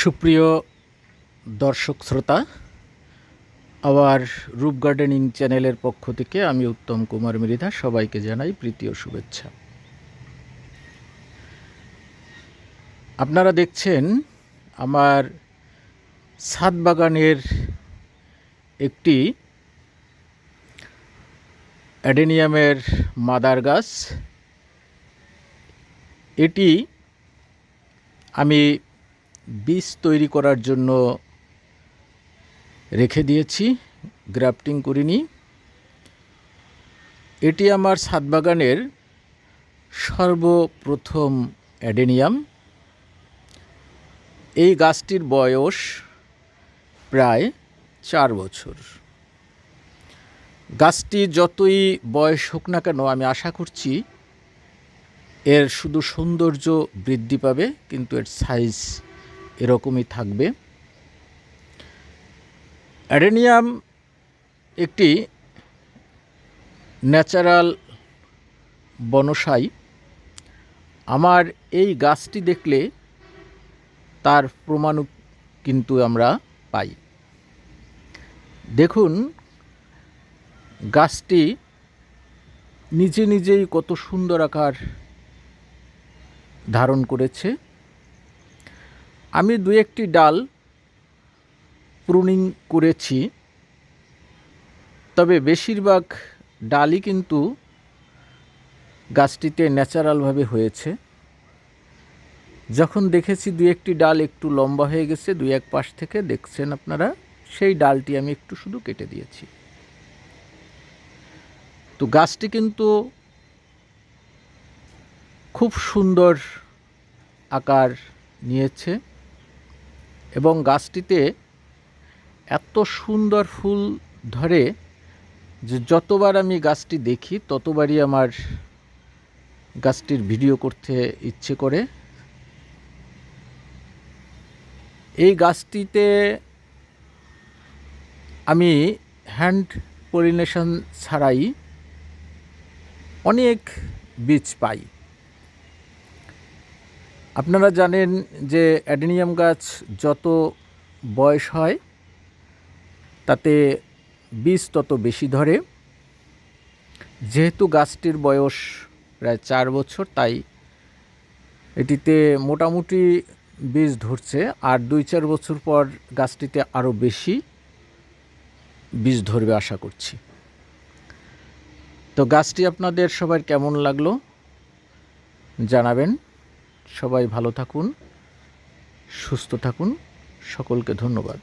সুপ্রিয় দর্শক শ্রোতা আবার রূপ গার্ডেনিং চ্যানেলের পক্ষ থেকে আমি উত্তম কুমার মৃধা সবাইকে জানাই প্রীতি ও শুভেচ্ছা। আপনারা দেখছেন আমার ছাদ বাগানের একটি অ্যাডেনিয়ামের মাদার গাছ। এটি আমি বীজ তৈরি করার জন্য রেখে দিয়েছি, গ্রাফটিং করিনি। এটি আমার ছাদ বাগানের সর্বপ্রথম অ্যাডেনিয়াম। এই গাছটির বয়স প্রায় চার বছর। গাছটি যতই বয়স হোক না কেন, আমি আশা করছি এর শুধু সৌন্দর্য বৃদ্ধি পাবে, কিন্তু এর সাইজ এরকমই থাকবে। অ্যাডেনিয়াম একটি ন্যাচারাল বনসাই। আমার এই গাছটি দেখলে তার প্রমাণ কিন্তু আমরা পাই। দেখুন, গাছটি নিজে নিজেই কত সুন্দর আকার ধারণ করেছে। আমি দু একটি ডাল প্রুনিং করেছি। তবে বেশিরভাগ ডালই কিন্তু গাছটিতে ন্যাচারালভাবে হয়েছে। যখন দেখেছি দু একটি ডাল একটু লম্বা হয়ে গেছে, দুই এক পাশ থেকে, দেখছেন আপনারা, সেই ডালটি আমি একটু শুধু কেটে দিয়েছি। তো গাছটি কিন্তু খুব সুন্দর আকার নিয়েছে। এবং গাছটিতে এত সুন্দর ফুল ধরে যে যতবার আমি গাছটি দেখি, ততবারই আমার গাছটির ভিডিও করতে ইচ্ছে করে। এই গাছটিতে আমি হ্যান্ড পলিনেশন ছাড়াই অনেক বীজ পাই। আপনারা জানেন যে অ্যাডেনিয়াম গাছ যত বয়স হয়, তাতে বীজ তত বেশি ধরে। যেহেতু গাছটির বয়স প্রায় চার বছর, তাই এটিতে মোটামুটি বীজ ধরছে। আর দুই চার বছর পর গাছটিতে আরও বেশি বীজ ধরবে আশা করছি। তো গাছটি আপনাদের সবার কেমন লাগল জানাবেন। সবাই ভালো থাকুন সুস্থ থাকুন সকলকে ধন্যবাদ।